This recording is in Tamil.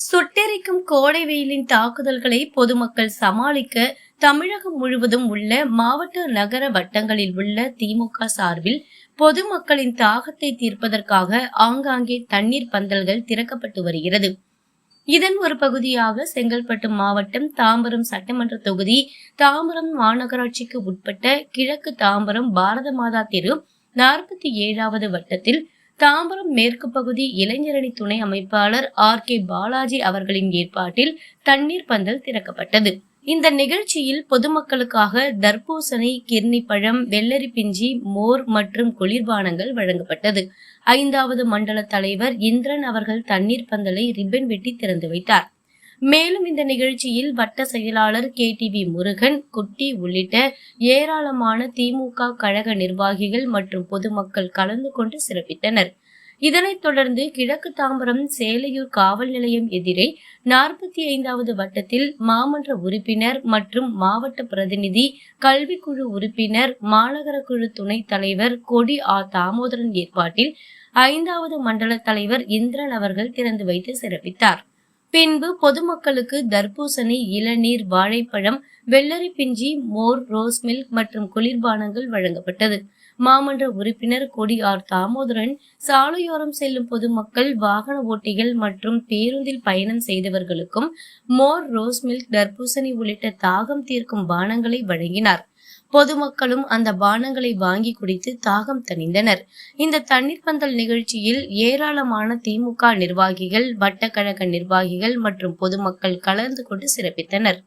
சுட்டெரிக்கும் கோடை வெயிலின் தாக்குதல்களை பொதுமக்கள் சமாளிக்க தமிழகம் முழுவதும் உள்ள மாவட்ட நகர வட்டங்களில் உள்ள திமுக சார்பில் பொதுமக்களின் தாகத்தை தீர்ப்பதற்காக ஆங்காங்கே தண்ணீர் பந்தல்கள் திறக்கப்பட்டு வருகிறது. இதன் ஒரு பகுதியாக செங்கல்பட்டு மாவட்டம் தாம்பரம் சட்டமன்ற தொகுதி தாம்பரம் மாநகராட்சிக்கு உட்பட்ட கிழக்கு தாம்பரம் பாரத மாதா தெரு நாற்பத்தி ஏழாவது வட்டத்தில் தாம்பரம் மேற்கு பகுதி இளைஞரணி துணை அமைப்பாளர் ஆர் கே பாலாஜி அவர்களின் ஏற்பாட்டில் தண்ணீர் பந்தல் திறக்கப்பட்டது. இந்த நிகழ்ச்சியில் பொதுமக்களுக்காக தர்பூசணி கிர்னி பழம் வெள்ளரி பிஞ்சி மோர் மற்றும் குளிர்பானங்கள் வழங்கப்பட்டது. ஐந்தாவது மண்டல தலைவர் இந்திரன் அவர்கள் தண்ணீர் பந்தலை ரிப்பன் வெட்டி திறந்து வைத்தார். மேலும் இந்த நிகழ்ச்சியில் வட்ட செயலாளர் கே டி வி முருகன் குட்டி உள்ளிட்ட ஏராளமான திமுக கழக நிர்வாகிகள் மற்றும் பொதுமக்கள் கலந்து கொண்டு சிறப்பித்தனர். இதனைத் தொடர்ந்து கிழக்கு தாம்பரம் சேலையூர் காவல் நிலையம் எதிரே நாற்பத்தி ஐந்தாவது வட்டத்தில் மாமன்ற உறுப்பினர் மற்றும் மாவட்ட பிரதிநிதி கல்விக்குழு உறுப்பினர் மாநகர குழு துணைத் தலைவர் கொடி ஆ. தாமோதரன் ஏற்பாட்டில் ஐந்தாவது மண்டல தலைவர் இந்திரன் அவர்கள் திறந்து வைத்து சிறப்பித்தார். பின்பு பொதுமக்களுக்கு தர்பூசணி இளநீர் வாழைப்பழம் வெள்ளரி பிஞ்சி மோர் ரோஸ் மில்க் மற்றும் குளிர்பானங்கள் வழங்கப்பட்டது. மாமன்ற உறுப்பினர் கொடி ஆர் தாமோதரன் சாலையோரம் செல்லும் பொதுமக்கள் வாகன ஓட்டிகள் மற்றும் பேருந்தில் பயணம் செய்தவர்களுக்கும் மோர் ரோஸ் மில்க் தர்பூசணி உள்ளிட்ட தாகம் தீர்க்கும் பானங்களை வழங்கினார். பொதுமக்களும் அந்த பானங்களை வாங்கி குடித்து தாகம் தணிந்தனர். இந்த தண்ணீர் பந்தல் நிகழ்ச்சியில் ஏராளமான திமுக நிர்வாகிகள் வட்டக்கழக நிர்வாகிகள் மற்றும் பொதுமக்கள் கலந்து கொண்டு சிறப்பித்தனர்.